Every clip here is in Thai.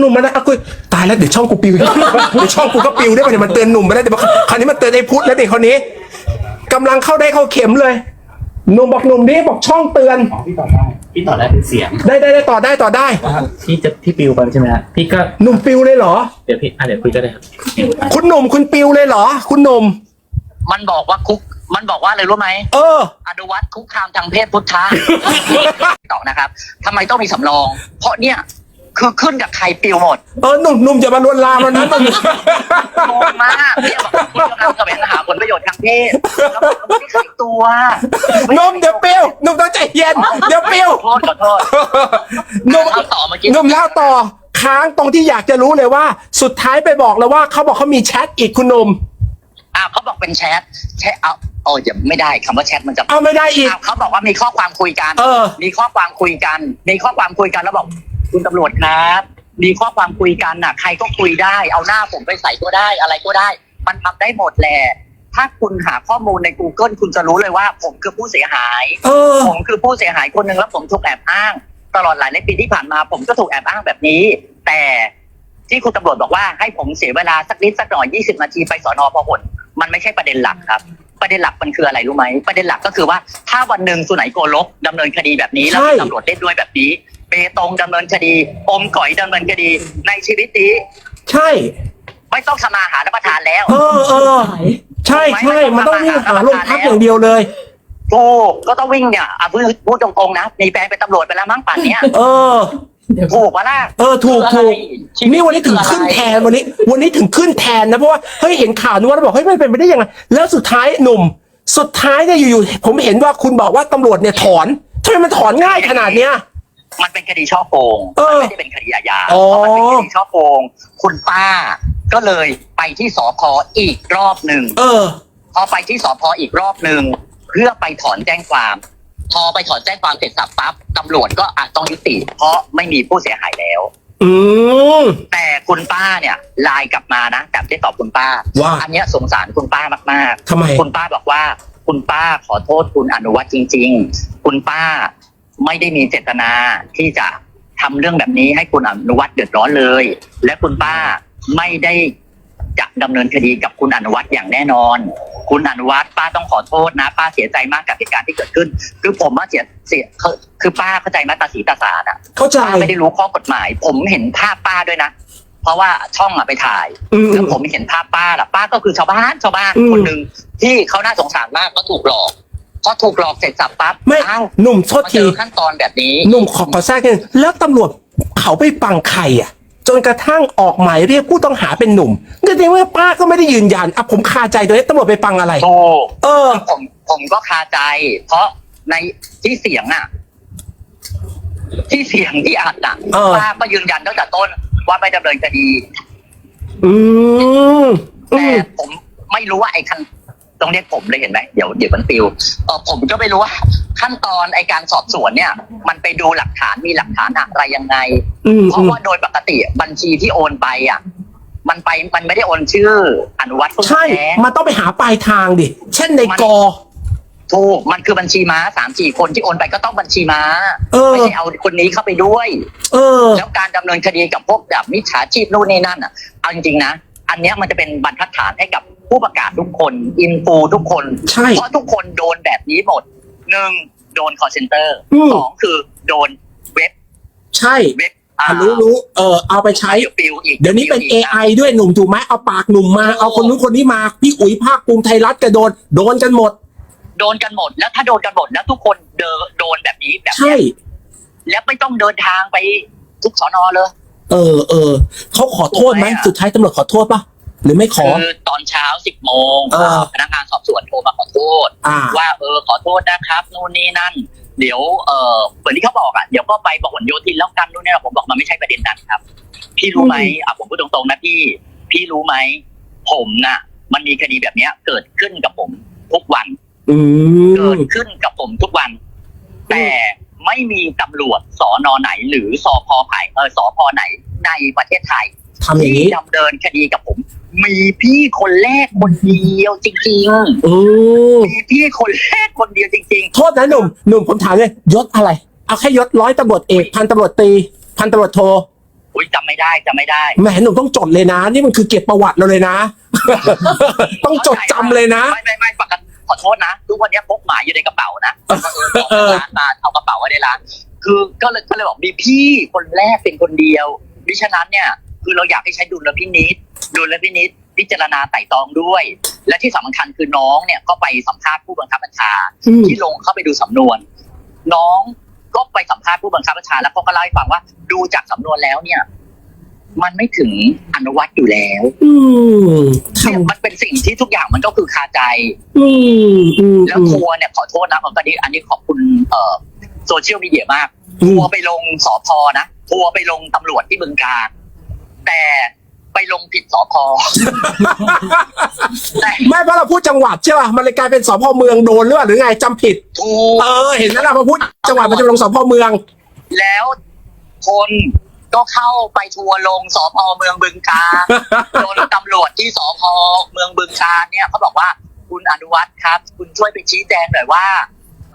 หนุ่มมานะอะคุยตายแล้วเดี๋ยวช่องกูปิว เดี๋ยวช่องกูก็ปิวได้วยป่ะเดี๋ยวมันเตือนหนุ่มไปแล้วเดี๋ยวคราวนี้มันเตือนไอ้พุทธแล้วเด็กคนนี้กำลังเข้าได้เข้าเข็มเลยหนุ่มบอกหนุ่มดิบอกช่องเตือนพี่ต่อได้พี่ต่อได้เป็นเสียงได้ได้ได้ต่อได้ต่อได้ที่จะที่ปิวไปใช่ไหมฮะพี่ก็หนุ่มปิวเลยเหรอ เดี๋ยวพี่อะเดี๋ยวคุยก็ได้ครับคุณหนุ่มคุณปิวเลยเหรอ คุณหนุ่มมันบอกว่าคุก มันบอกว่าอะไรรู้ไหมเออ อนุวัตคุกคามทางเพศพุทธะ ต่อนะครับทำไมต้องมีสำรอง เพราะเนี่ย คือขึ้นกับใครปิวหมดเออหนุ่มหนุ่มจะมาลวนลามแล้วนะหนุ่มงงมากเนี่ยบอกคุณกำลังแสวงหาผลประโยชน์ทางเพศแล้วผมก็ไม่ได้ขายตัวหนุ่มเดี๋ยวปิวหนุ่มต้องใจเย็น เดี๋ยวปิวขอโทษขอโทษหนุ่มเอาต่อเมื่อกี้หนุ่มเล่าต่อ ค้างตรงที่อยากจะรู้เลยว่า สุดท้ายไปบอกแล้วว่าเขาบอกเขามีแชทอีกคุณหนุ่ม อ่าเขาบอกเป็นแชทแชทเอาโอ้ยอย่าไม่ได้คำว่าแชทมันจะ เอาไม่ได้อีกอ้าวเขาบอกว่ามีข้อความคุยกัน เออ มีข้อความคุยกัน มีข้อความคุยกันแล้วบอก คุณตำรวจครับ มีข้อความคุยกันน่ะ ใครก็คุยได้ เอาหน้าผมไปใส่ก็ได้อะไรก็ได้ มันทำได้หมดแหละ ถ้าคุณหาข้อมูลใน Google คุณจะรู้เลยว่า ผมคือผู้เสียหาย เออ ผมคือผู้เสียหายคนหนึ่งแล้วผมถูกแอบอ้าง ตลอดหลายปีที่ผ่านมา ผมก็ถูกแอบอ้างแบบนี้ แต่ที่คุณตำรวจบอกว่าให้ผมเสียเวลาสักนิดสักหน่อย20 นาทีไปสอนอพหลมันไม่ใช่ประเด็นหลักครับ ประเด็นหลักมันคืออะไรรู้ไหมประเด็นหลักก็คือว่าถ้าวันหนึ่งสุไหนโกลกดำเนินคดีแบบนี้แล้วใช่มีตำรวจเล่นด้วยแบบนี้ เปตงดำเนินคดีอมก่อยดำเนินคดีในชีวิตนี้ใช่ ไม่ต้องสมาหารับประทานแล้ว เออเออใช่ใช่ มันต้องวิ่งหาโรงพักอย่างเดียวเลยถูกก็ต้องวิ่งเนี่ยอะพูดพูดตรงๆนะมีแฟนเป็นตำรวจไปแล้วมั้งป่านเนี้ยเออถูกปะล่ะเออถูกถูกชีวิตนี่วันนี้ถึงขึ้นแทนวันนี้ วันนี้ถึงขึ้นแทนนะเพราะว่าเฮ้ยเห็นข่าวนึกว่าบอกเฮ้ยมันเป็นไปได้ยังไงแล้วสุดท้ายหนุ่ม สุดท้ายเนี่ยอยู่ๆผมเห็นว่าคุณบอกว่าตำรวจเนี่ยถอนทำไมมันถอนง่ายขนาดเนี้ย มันเป็นคดีช่อโกงเออมันไม่ได้เป็นคดีอาญาอ๋อเพราะมันเป็นคดีช่อโกง คุณป้าก็เลยไปที่สพอีกรอบหนึ่งเออ พอไปที่สพอีกรอบหนึ่งเพื่อไปถอนแจ้งความ พอไปถอนแจ้งความเสร็จสับปั๊บตำรวจก็อาจต้องยุติ เพราะไม่มีผู้เสียหายแล้ว อืม แต่คุณป้าเนี่ยไลน์กลับมานะแต่ไม่ได้ตอบคุณป้า ว่าอันเนี้ยสงสารคุณป้ามากๆ ทำไม คุณป้าบอกว่า คุณป้าขอโทษคุณอนุวัฒน์จริง ๆ คุณป้า ไม่ได้มีเจตนาที่จะทำเรื่องแบบนี้ให้คุณอนุวัฒน์เดือดร้อนเลย และคุณป้าไม่ได้จะดำเนินคดีกับคุณอนุวัฒน์อย่างแน่นอน คุณอนุวัฒน์ป้าต้องขอโทษนะ ป้าเสียใจมากกับเหตุการณ์ที่เกิดขึ้น คือผมว่าเสียเสียคือคือป้าเข้าใจมาตราสีตาสารอะเข้าใจป้าไม่ได้รู้ข้อกฎหมาย ผมเห็นภาพป้าด้วยนะเพราะว่าช่องอะไปถ่ายอืมแล้วผมเห็นภาพป้าล่ะป้าก็คือชาวบ้านชาวบ้านอืมคนหนึ่งที่เขาน่าสงสารมากก็ถูกหลอก พอถูกหลอกเสร็จสับปั๊บไม่อ้าวหนุ่มโทษมาเจที อขั้นตอนแบบนี้ หนุ่มขอขอแทรกนิดนึงแล้วตำรวจเขาไปฟังใครอะ จนกระทั่งออกหมายเรียกผู้ต้องหาเป็นหนุ่มก็แสดงว่าป้าก็ไม่ได้ยืนยันอะผมคาใจตัวนี้ตำรวจไปฟังอะไร ถูกเออ ผมผมก็คาใจ เพราะในที่เสียงอะที่เสียงที่อัดอะเออ ป้าก็ยืนยันตั้งแต่ต้น ว่าไม่ดำเนินคดีอืมอืแต่มผมไม่รู้ว่าไอ้ขั้น ต้องเรียกผมเลยเห็นไหมเดี๋ยวเดี๋ยวมันปิวเออผมก็ไม่รู้ว่า ขั้นตอนไอการสอบสวนเนี่ย มันไปดูหลักฐานมีหลักฐานอะไรยังไง อืมเพราะว่าโดยปกติบัญชีที่โอนไปอะ มันไปมันไม่ได้โอนชื่ออนุวัฒน์ใช่ แท้ มันต้องไปหาปลายทางดิ เช่นในกอ ถูกมันคือบัญชีม้าสามสี่คนที่โอนไปก็ต้องบัญชีม้าเออ ไม่ใช่เอาคนนี้เข้าไปด้วย เออ แล้วการดำเนินคดีกับพวกแบบมิจฉาชีพนู่นนี่นั่นอะเอาจริงๆนะ อันเนี้ยมันจะเป็นบรรทัดฐานให้กับ ผู้ประกาศทุกคนอินฟูทุกคน ใช่ เพราะทุกคนโดนแบบนี้หมดหนึ่งโดน call center อืม สองคือโดนเว็บใช่เว็บอะรู้รู้เออเอาไปใช้ปิวอีก เดี๋ยวนี้เป็นปิวก AI ด้วยหนุ่มถูกไหมเอาปากหนุ่มมา เอาคนนู้นคนนี้มา พี่อุ๋ยภาคภูมิไทยรัฐก็โดน โดนกันหมด โดนกันหมดแล้วถ้าโดนกันหมดแล้วทุกคนเดนโดนแบบนี้แบบใช่เนี้ยแล้วไม่ต้องเดินทางไปทุกสอนอเลย เออเออเขาขอโทษไหมถูกไหมอะสุดท้ายตำรวจขอโทษปะ หรือไม่ขอ คือตอนเช้าสิบโมงเออพนักงานสอบสวนโทรมาขอโทษ อ่า ว่าเออขอโทษนะครับนู่นนี่นั่น เดี๋ยวเออเหมือนที่เขาบอกอะเดี๋ยวก็ไปบอกหนโยธินแล้วกันนู่นนี่นะผมบอกมันไม่ใช่ประเด็นนั้นครับ พี่รู้ไหมอะผมพูดตรงๆนะพี่ พี่รู้ไหมผมน่ะ มันมีคดีแบบเนี้ย เกิดขึ้นกับผมทุกวัน อืเกิม ดขึ้นกับผมทุกวันแต่ไม่มีตำรวจสอนอไหน หรือสอพอไผ่เออสอพอไหนในประเทศไทยทำอย่างที่นี้ ดำเนินคดีกับผม มีพี่คนแรกคนเดียวจริงอืมๆมีพี่คนแรกคนเดียวจริง โทษนะหนุ่มหนุ่มผมถามเลยยศอะไร เอาแค่ยศร้อยตำรวจเอกพันตำรวจตรีพันตำรวจโทๆ อุ้ยจำไม่ได้จำไม่ได้แหมหนุ่มต้องจดเลยนะ นี่มันคือเก็บประวัติเราเลยนะ ต้องจดจำเลยนะ ไม่ไม่ไม่ปกติขอโทษนะ ทุกวันนี้พกหมาอยู่ในกระเป๋านะเออ ร้านมาเอากระเป๋าไว้ในร้านคือก็เลยก็เลยบอกมีพี่คนแรกเป็นคนเดียวดิฉะนั้นเนี่ย คือเราอยากให้ใช้ดุลพินิษ ดุลพินิษพิจารณาไต่ตรองด้วย และที่สำคัญคือน้องเนี่ยก็ไปสัมภาษณ์ผู้บังคับบัญชา อืม ที่ลงเข้าไปดูสำนวน น้องก็ไปสัมภาษณ์ผู้บังคับบัญชา แล้วเขาก็เล่าให้ฟังว่าดูจากสำนวนแล้วเนี่ย มันไม่ถึงอนุวัตอยู่แล้วอืมทเนี่ยมันเป็นสิ่งที่ทุกอย่างมันก็คือคาใจำอืมอืมแล้วทัวร์เนี่ยขอโทษนะอันนี้อันนี้ขอบคุณเอ่อโซเชียลมีเดียมาก อืทัมวร์ไปลงสอพอนะทัวร์ไปลงตำรวจที่บึงการ แต่ ไปลงผิดสอพอแต่ไม่เพราะเราพูดจังหวัดใช่ป่ะมันเลยกลายเป็นสพเมืองโดนหรือเปล่าหรือไงจำผิด ถูก เออ เห็นไหมล่ะพอพูดจังหวัดมันจะไปลงสพเมือง แล้วคนก็เข้าไปทัวร์ลงสพเมืองบึงการโดนตำรวจที่สพเมืองบึงการเนี่ยเขาบอกว่าคุณอนุวัฒน์ครับ คุณช่วยไปชี้แจงหน่อยว่า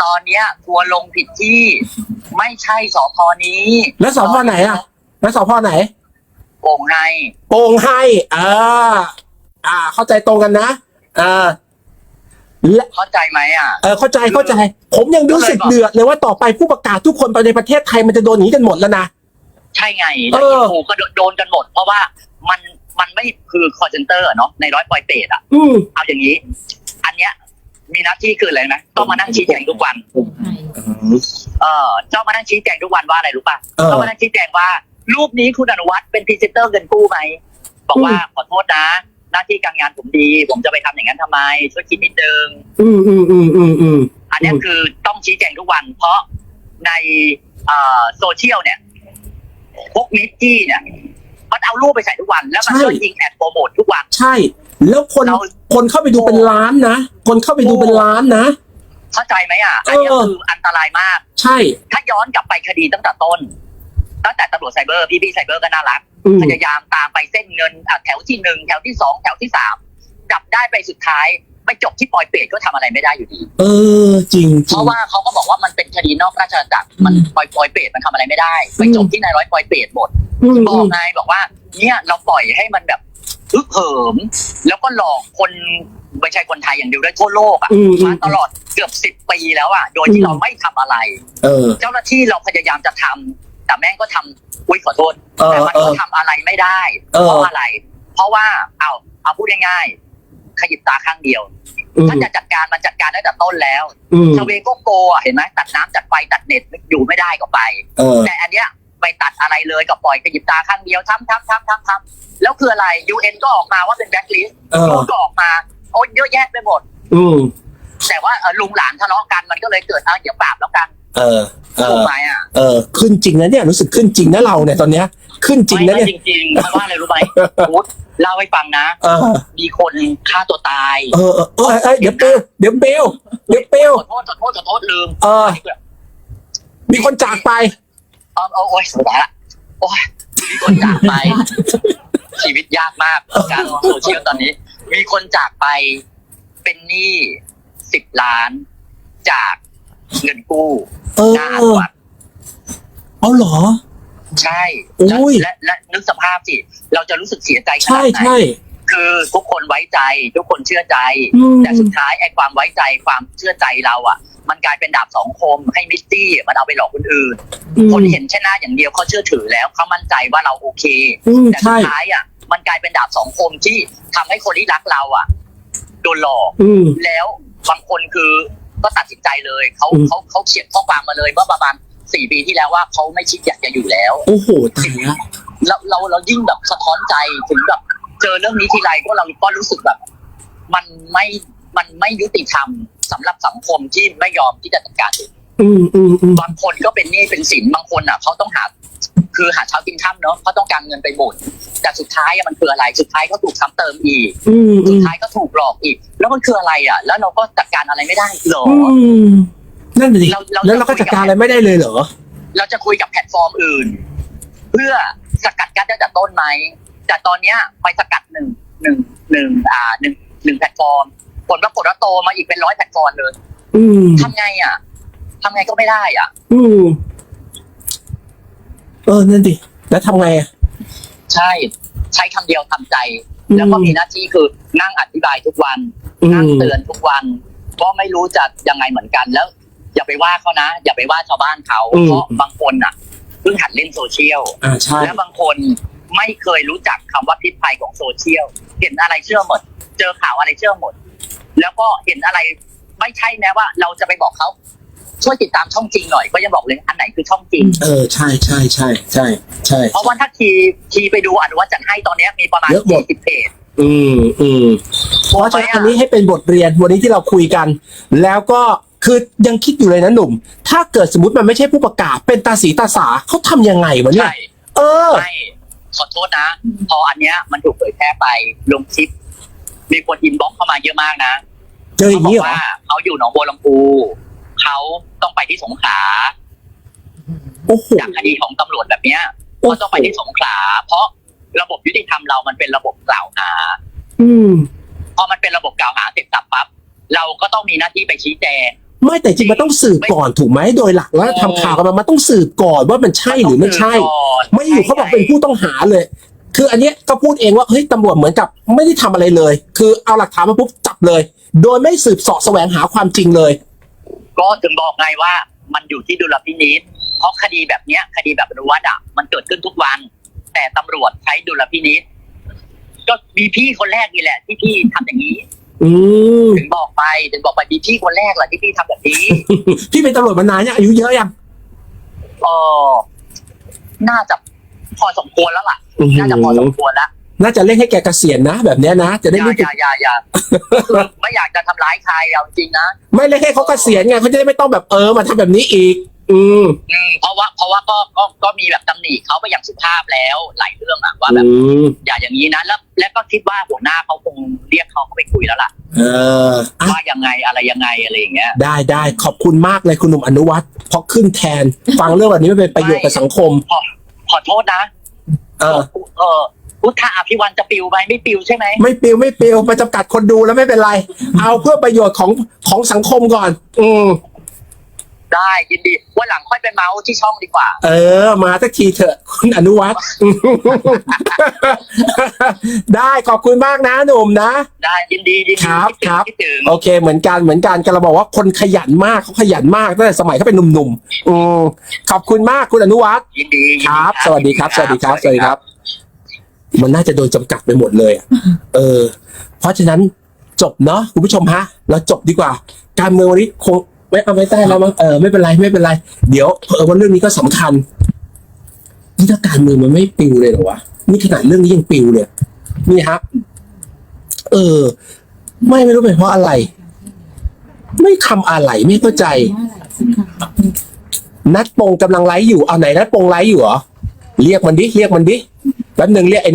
ตอนเนี้ยทัวร์ลงผิดที่ ไม่ใช่สพนี้แล้วสพไหนอะ แล้วสพไหน โป่งไฮโป่งให้อ่าอ่า เข้าใจตรงกันนะอ่าและเข้าใจไหมอะเออเข้าใจเข้าใจ ผมยังรู้สึกเดือดเลยว่าต่อไปผู้ประกาศทุกคนไปในประเทศไทยมันจะโดนอย่างนี้กันหมดแล้วนะใช่ไงแล้วเออถูกก็โดนกันหมด เพราะว่ามันมันไม่คือคอเซนเตอร์เนาะในร้อยปอยเปรตอะอืมเอาอย่างนี้ อันเนี้ย มีหน้าที่คืออะไรนะต้องมานั่งชี้แจงทุกวันเออเจ้ามานั่งชี้แจงทุกวันว่าอะไรรู้ป่ะเออเจ้ามานั่งชี้แจงว่า รูปนี้คุณอนุวัฒน์เป็นพรีเซนเตอร์เงินกู้ไหมบอกว่าอืมขอโทษนะ หน้าที่การงานผมดี ผมจะไปทำอย่างนั้นทำไม ช่วยคิดนิดนึงอืมอืมอืมอืมอืมอันเนี้ยอืมคือต้องชี้แจงทุกวัน เพราะในเอ่อโซเชียลเนี่ยพวกนิกกี้เนี่ยมันเอารูปไปใส่ทุกวัน แล้วมันก็ยิงแอดโปรโมททุกวัน ใช่ แล้วคนเราคนเข้าไปดูเป็นล้านนะ คนเข้าไปดูเป็นล้านนะเข้าใจไหมอะอันเนี้ยเออคืออันตรายมาก ใช่ ถ้าย้อนกลับไปคดีตั้งแต่ต้น ตั้งแต่ตำรวจไซเบอร์พี่พี่ไซเบอร์ก็น่ารักอืมพยายามตามไปเส้นเงินอะแถวที่หนึ่งแถวที่สองแถวที่สามจับได้ไปสุดท้ายไปจบที่ปอยเปรตก็ทำอะไรไม่ได้อยู่ดี เออ จริงจเพริงราะว่าเขาก็บอกว่ามันเป็นคดีนอกราชอาณาจักรมันอืมปอยปอยเปรตมันทำอะไรไม่ได้ ไปจบที่นายร้อยปอยเปรตหมดอืมบอือกมไงบอกว่า เนี่ยเราปล่อยให้มันแบบฮึกเหิม แล้วก็หลอกคนไม่ใช่คนไทยอย่างเดียวด้วยทั่วโลกอะอืมอืมามตลอดเกือบสิบปีแล้วอะ โดยอืที่มเราไม่ทำอะไรเออเจ้าหน้าที่เราพยายามจะทำ แต่แม่งก็ทำอุ้ยขอโทษเออแต่มันเอก็อทำอะไรไม่ได้ เออ เพราะอะไร เพราะว่าเอาเอาพูดง่ายๆขยิบตาข้างเดียว อืมถ้าจะจัดการมันจัดการได้แต่ต้นแล้วอืมชเวโกโกอะเห็นไหมตัดน้ำจัดไฟตัดเน็ตอยู่ไม่ได้ก็ไป เออ แต่อันเนี้ยไปตัดอะไรเลยก็ปล่อยขยิบตาข้างเดียวทำทำทำทำทำแล้วคืออะไร UN ก็ออกมาว่าเป็นแบล็คลิสต์เออ ก็ออกมาโอ้ยเยอะแยะไปหมด อืม แต่ว่าเอ่อลุงหลานทะเลาะกันมันก็เลยเกิดอะเดี๋ยวปราบแล้วกัน เออ เอถูกอ ไหมอะเออ ขึ้นจริงนะเนี่ยรู้สึกขึ้นจริงนะเราเนี่ยตอนเนี้ย ขึ้นจริงนะไม่เนี่ย จริงๆเพราะว่าอะไรรู้ไหมพุทธเล่าให้ฟังนะ เออ มีคนฆ่าตัวตายเออเออเออเออเดี๋ยวเปลวเดี๋ยวเปลวเดี๋ยวเปลวขอโทษขอโทษขอโทษลืมเออ มีคนจากไป เอาเอาโอ้ยสุดละโอ้ยมีคนจากไป ชีวิตยากมากการโซเชียลตอนนี้ มีคนจากไปเป็นหนี้สิบล้านจาก เงินกู้เออ หน้าอวัดเอาเหรอ ใช่อุ้ยและและและนึกสภาพสิ เราจะรู้สึกเสียใจขใช่นาดไหนใช่ คือทุกคนไว้ใจ ทุกคนเชื่อใจ อืม แต่สุดท้ายไอ้ความไว้ใจความเชื่อใจเราอะ มันกลายเป็นดาบสองคมให้มิตตี้มันเอาไปหลอกคนอื่น อืมคนเห็นแค่หน้าอย่างเดียวเขาเชื่อถือแล้วเขามั่นใจว่าเราโอเค อืมแต่สุใช่ ดท้ายอะ มันกลายเป็นดาบสองคมที่ทำให้คนที่รักเราอะโดนหลอก อืม แล้วบางคนคือ ก็ตัดสินใจเลยเขาอืมเขาเขาเขียนข้อความมาเลยเมื่อประมาณสี่ปีที่แล้วว่าเขาไม่คิดอยากจะอยู่แล้วโอ้โหตายแล้วเราเราเรายิ่งแบบสะท้อนใจถึงแบบเจอเรื่องนี้ทีไรก็เราก็รู้สึกแบบ มันไม่มันไม่ยุติธรรมสำหรับสังคมที่ไม่ยอมที่จะจัดการเองอืมอืมอืมบางคนก็เป็นหนี้เป็นสินบางคนอะเขาต้องหา คือหาเช้ากินค่ำเนาะเขาต้องการเงินไปบ่นแต่สุดท้ายอะมันคืออะไรสุดท้ายก็ถูกซ้ำเติมอีก อืมอืสุดมท้ายก็ถูกหลอกอีก แล้วมันคืออะไรอะ แล้วเราก็จัดการอะไรไม่ได้เหรอ อืมนั่นน่ะดิเราเรา แล้วเราก็จัดการอะไรไม่ได้เลยเหรอ เราจะคุยกับแพลตฟอร์มอื่น เพื่อสกัดกั้นตั้งแต่ต้นไหมแต่ตอนเนี้ยไปสกัดหนึ่งหนึ่งหนึ่งอ่าหนึ่งหนึ่งแพลตฟอร์ม ผลปรากฏว่าโตมาอีกเป็นร้อยแพลตฟอร์มเลยอืมทำไงอะทำไงก็ไม่ได้อะ อืม เออนั่นดิแล้วทำไงอะ ใช่ ใช้คำเดียวทำใจแล้วก็มีหน้าที่คือนั่งอธิบายทุกวันอืนั่งมเตือนทุกวัน ก็ไม่รู้จะยังไงเหมือนกันแล้ว อย่าไปว่าเขานะ อย่าไปว่าชาวบ้านเขาอืมเพราะบางคนอะเพิ่งหัดเล่นโซเชียล อ่าใช่ และบางคนไม่เคยรู้จักคำว่าพิษภัยของโซเชียล เห็นอะไรเชื่อหมด เจอข่าวอะไรเชื่อหมด แล้วก็เห็นอะไรไม่ใช่แม้ว่าเราจะไปบอกเขา ช่วยติดตามช่องจริงหน่อย ก็ยังบอกเลยอันไหนคือช่องจริง เออใช่ใช่ใช่ใช่ใช่เพราะว่าถ้าคีย์คีย์ไปดูอนุวัตจัดให้ตอนเนี้ยมีประมาณเยอะหมด40เพจ อืมอืมเพราะฉะนั้นอันนี้ให้เป็นบทเรียนวันนี้ที่เราคุยกัน แล้วก็คือยังคิดอยู่เลยนะหนุ่ม ถ้าเกิดสมมติมันไม่ใช่ผู้ประกาศ เป็นตาสีตาสาเขาทำยังไงวะเนี่ย ใช่เออไม่ขอโทษนะ พออันเนี้ยมันถูกเผยแพร่ไปลงคลิป มีคนอินบ็อกซ์เข้ามาเยอะมากนะเจออเขาย่างบอนี้กเหรอว่าเขาอยู่หนองบัวลำพู เขาต้องไปที่สงขลาโอ้โห จากคดีของตำรวจแบบเนี้ยโอ้โห ก็ต้องไปที่สงขลาเพราะระบบยุติธรรมเรามันเป็นระบบกล่าวหาอืม พอมันเป็นระบบกล่าวหาเสร็จสับปั๊บเราก็ต้องมีหน้าที่ไปชี้แจง ไม่แต่จริงมันต้องสืบก่อนถูกไหมโดยหลักแล้วทำข่าวกันมามันต้องสืบก่อนว่ามันใช่หรือไม่ใช่ก่อนไม่อยู่เขาบอกเป็นผู้ต้องหาเลย คืออันเนี้ยก็พูดเองว่าเฮ้ยตำรวจเหมือนกับไม่ได้ทำอะไรเลย คือเอาหลักฐานมาปุ๊บจับเลย โดยไม่สืบเสาะแสวงหาความจริงเลย ก็ถึงบอกไงว่ามันอยู่ที่ดุลพินิษเพราะคดีแบบเนี้ย คดีแบบอนุวัตอะมันเกิดขึ้นทุกวัน แต่ตำรวจใช้ดุลพินิษก็มีพี่คนแรกนี่แหละ ที่พี่ทำอย่างนี้อืมถึงบอกไปถึงบอกไปมีพี่คนแรกแหละที่พี่ทำแบบนี้พี่เป็นตำรวจมานานยังอายุเยอะยังเออน่าจะพอสมควรแล้วล่ะอื้อหือน่าจะพอสมควรแล้ว น่าจะเร่งให้แกเกษียณนะ แบบเนี้ยนะ จะอได้ย่าไม่อย่าอย่าอย่าคือไม่อยากจะทำร้ายใครเอาจริงนะไม่เร่งให้เขาเกษียณไงเขาจะได้ไม่ต้องแบบเออมาทำแบบนี้อีก อืมอืมเพราะว่าเพราะว่าก็ก็ก็มีแบบตำหนิเขาไปอย่างสุภาพแล้วหลายเรื่องอะว่าแบบอืมอย่าอย่างนี้นะแล้ว แล้วก็คิดว่าหัวหน้าเขาคงเรียกเขาเข้าไปคุยแล้วล่ะเอออะ ว่ายังไงอะไรยังไงอะไรอย่างเงี้ย ได้ได้ขอบคุณมากเลยคุณหนุ่มอนุวัฒน์เพราะขึ้นแทน ฟังเรื่องแบบนี้ไม่เป็นประโยชน์กับสังคม ขอขอโทษนะเออเออ พุทธาอภิวันจะปิวไหมไม่ปิวใช่ไหมไม่ปิวไม่ปิวมาจำกัดคนดูแล้วไม่เป็นไร เอาเพื่อประโยชน์ของของสังคมก่อน อืมได้ยินดีวันหลังค่อยไปเมาส์ที่ช่องดีกว่า เออ มาสักทีเถอะคุณอนุวัฒน์ ได้ขอบคุณมากนะหนุ่มนะ ได้ยินดียินดีครับคิดถึงครับคิดถึงโอเค เหมือนกันเหมือนกันกันเราบอกว่าคนขยันมากเขาขยันมากตั้งแต่สมัยเขาเป็นหนุ่มๆอืมขอบคุณมากคุณอนุวัฒน์ยินดียินดีครับ สวัสดีครับ สวัสดีครับสวัสดีครับ มันน่าจะโดนจำกัดไปหมดเลยอะเออ เพราะฉะนั้นจบเนาะคุณผู้ชมฮะ เราจบดีกว่า การเมืองวันนี้คงไม่เอาไม่ได้แล้วมั้งเออไม่เป็นไรไม่เป็นไร เดี๋ยวเออวันเรื่องนี้ก็สำคัญนี่ถ้าการเมืองมันไม่ปิวเลยเหรอวะนี่ขนาดเรื่องนี้ยังปิวเลยนี่ฮะเออ ไม่ไม่รู้เป็นเพราะอะไร ไม่คำอะไรไม่เข้าใจ นัดปงกำลังไลฟ์อยู่เอาไหนนัดปงไลฟ์อยู่เหรอเรียกมันดิเรียกมันดิแป๊บหนึ่งเรียกไอ้